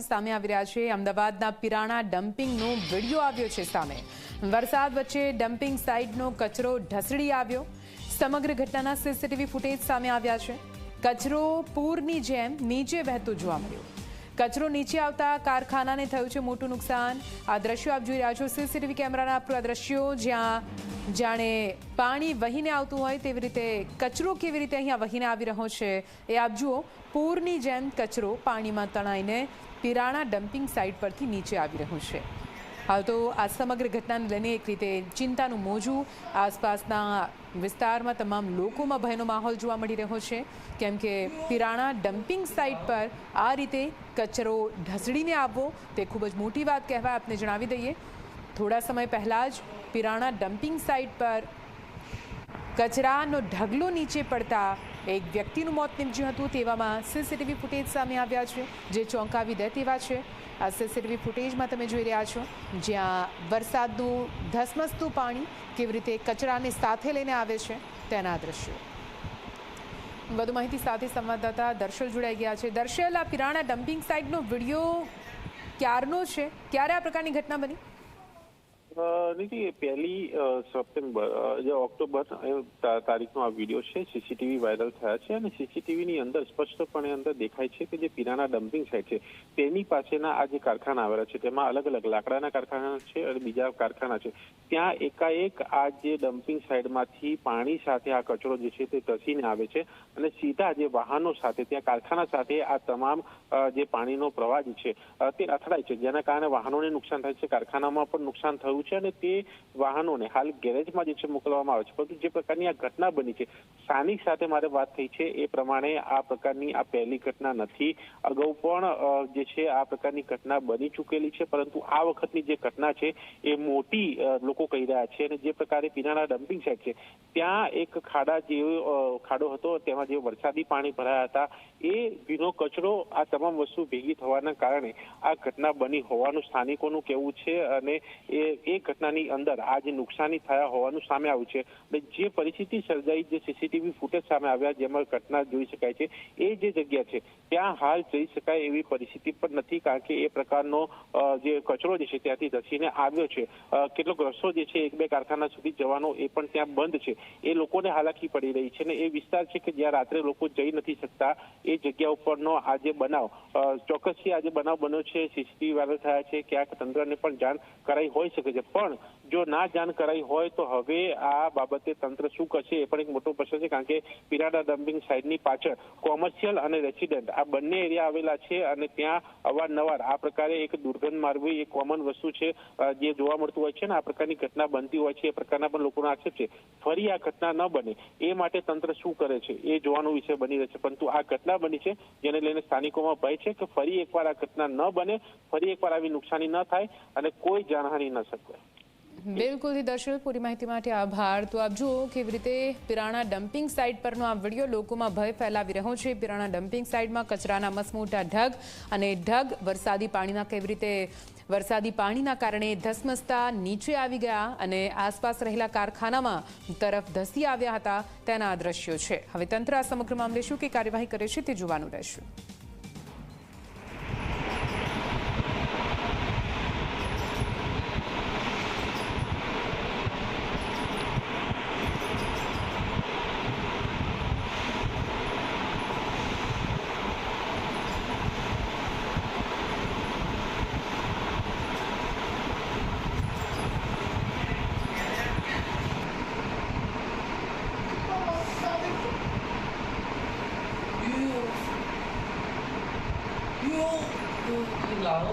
સામે આવી રહ્યા છે. અમદાવાદના પિરાણા ડમ્પિંગનો વીડિયો આવ્યો છે સામે. વરસાદ વચ્ચે ડમ્પિંગ સાઇટનો કચરો ઢસડી આવ્યો. સમગ્ર ઘટનાના સીસીટીવી ફૂટેજ સામે આવ્યા છે. કચરો પૂરની જેમ નીચે વહેતો જોવા મળ્યો. કચરો નીચે આવતા કારખાનાને થયું છે મોટું નુકસાન. આ દ્રશ્યો આપ જોઈ રહ્યા છો. સીસીટીવી કેમેરાના દ્રશ્યો જ્યાં જાણે પાણી વહીને આવતું હોય તેવી રીતે કચરો કેવી રીતે અહીંયા વહીને આવી રહ્યો છે એ આપ જુઓ. પૂરની જેમ કચરો પાણીમાં તણાઈને પિરાણા ડમ્પિંગ સાઇટ પરથી નીચે આવી રહ્યું છે. હાલ તો આ સમગ્ર ઘટનાને લઈને એક રીતે ચિંતાનું મોજું આસપાસના વિસ્તારમાં તમામ લોકોમાં ભયનો માહોલ જોવા મળી રહ્યો છે. કેમ કે પિરાણા ડમ્પિંગ સાઇટ પર આ રીતે કચરો ઢસડીને આવવો, તે ખૂબ જ મોટી વાત કહેવાય આપને જણાવી દઈએ. થોડા સમય પહેલાં જ પિરાણા ડમ્પિંગ સાઇટ પર કચરાનો ઢગલો નીચે પડતા એક વ્યક્તિનું મોત નીપજ્યું હતું. તેવામાં સીસીટીવી ફૂટેજ સામે આવ્યા છે. જે ચોંકાવી દે તેવા છે. આ સીસીટીવી ફૂટેજમાં તમે જોઈ રહ્યા છો, જ્યાં વરસાદનું ધસમસતું પાણી કેવી રીતે કચરાને સાથે લઈને આવે છે તેના દ્રશ્યો. વધુ માહિતી સાથે સંવાદદાતા દર્શલ જોડાઈ ગયા છે. દર્શલ, આ પિરાણા ડમ્પિંગ સાઇટનો વીડિયો ક્યારનો છે? ક્યારે આ પ્રકારની ઘટના બની? નીતિ પહેલી સપ્ટેમ્બર જે ઓક્ટોબર તારીખનો આ વીડિયો છે, સીસીટીવી વાયરલ થયા છે અને સીસીટીવીની અંદર સ્પષ્ટપણે અંદર દેખાય છે કે જે પીરાના ડમ્પિંગ સાઇટ છે, તેની પાસેના આ જે કારખાના આવેલા છે, તેમાં અલગ અલગ લાકડાના કારખાના છે અને બીજા કારખાના છે. ત્યાં એકાએક આ જે ડમ્પિંગ સાઇડમાંથી પાણી સાથે આ કચરો જે છે તે ધસીને આવે છે અને સીધા જે વાહનો સાથે, ત્યાં કારખાના સાથે આ તમામ જે પાણીનો પ્રવાહ જે છે તે અથડાય છે. જેના કારણે વાહનોને નુકસાન થાય છે, કારખાનામાં પણ નુકસાન થયું છે અને તે વાહનોને હાલ ગેરેજમાં જે છે મોકલવામાં આવે છે. પરંતુ જે પ્રકારની આ ઘટના બની છે, સ્થાનિક સાથે મારે વાત થઈ છે, એ પ્રમાણે આ પ્રકારની આ પહેલી ઘટના નથી. અગાઉ પણ જે છે આ પ્રકારની ઘટના બની ચૂકેલી છે, પરંતુ આ વખતની જે ઘટના છે, એ મોટી લોકો કહી રહ્યા છે અને જે પ્રકારે પીનાળા ડમ્પિંગ સાઇટ છે, ત્યાં એક ખાડા જેવો ખાડો હતો, તેમાં જે વરસાદી પાણી ભરાયા હતા, એ ભીનો કચરો આ તમામ વસ્તુ ભેગી થવાના કારણે આ ઘટના બની હોવાનું સ્થાનિકોનું કહેવું છે અને એ એ ઘટનાની અંદર આ જે નુકસાની થયા હોવાનું સામે આવ્યું છે. અને જે પરિસ્થિતિ સર્જાઈ, જે સીસીટીવી ફૂટેજ સામે આવ્યા, જેમાં ઘટના જોઈ શકાય છે, એ જે જગ્યા છે, ત્યાં હાલ જઈ શકાય એવી પરિસ્થિતિ પણ નથી, કારણ કે એ પ્રકારનો જે કચરો જે છે ત્યાંથી ધસીને આવ્યો છે. કેટલોક રસ્તો જે છે એક બે કારખાના સુધી જવાનો એ પણ ત્યાં બંધ છે. એ લોકોને હાલાકી પડી રહી છે અને એ વિસ્તાર છે કે જ્યાં રાત્રે લોકો જઈ નથી શકતા, એ જગ્યા ઉપરનો આ જે બનાવ ચોક્કસથી આ જે બનાવ બન્યો છે સીસીટીવી વાયરલ થયા છે, ક્યાંક તંત્રને પણ જાણ કરાઈ હોઈ શકે છે. પણ જો ના જાણ કરાઈ હોય તો હવે આ બાબતે તંત્ર શું કરશે એ પણ એક મોટો પ્રશ્ન છે, કારણ કે પિરાડા ડમ્પિંગ સાઇડની પાછળ કોમર્શિયલ અને રેસિડેન્ટ આ બંને એરિયા આવેલા છે અને ત્યાં અવારનવાર આ પ્રકારે એક દુર્ગંધ મારવી એ કોમન વસ્તુ છે જે જોવા મળતું હોય છે ને આ પ્રકારની ઘટના બનતી હોય છે એ પ્રકારના પણ લોકોનો આક્ષેપ છે. ફરી આ ઘટના ન બને એ માટે તંત્ર શું કરે છે એ જોવાનો વિષય બની રહે છે પરંતુ આ ઘટના બની છે જેને લઈને સ્થાનિકોમાં ભય છે કે ફરી એકવાર આ ઘટના ન બને, ફરી એકવાર આવી નુકસાની ન થાય અને કોઈ જાનહાની ન શકે બિલકુલ દર્શક, પૂરી માહિતી માટે આભાર. તો આપ જુઓ કેવી રીતે પિરાણા ડમ્પિંગ સાઇટ પરનો આ વીડિયો લોકોમાં ભય ફેલાવી રહ્યો છે. પિરાણા ડમ્પિંગ સાઇટમાં કચરાના મસમોટા ઢગ અને ઢગ વરસાદી પાણીના કેવી રીતે વરસાદી પાણીના કારણે ધસમસતા નીચે આવી ગયા અને આસપાસ રહેલા કારખાનામાં તરફ ધસી આવ્યા હતા. તેના આ દ્રશ્યો છે. હવે તંત્ર આ સમગ્ર મામલે શું કે કાર્યવાહી કરે છે તે જોવાનું રહેશે. 你咋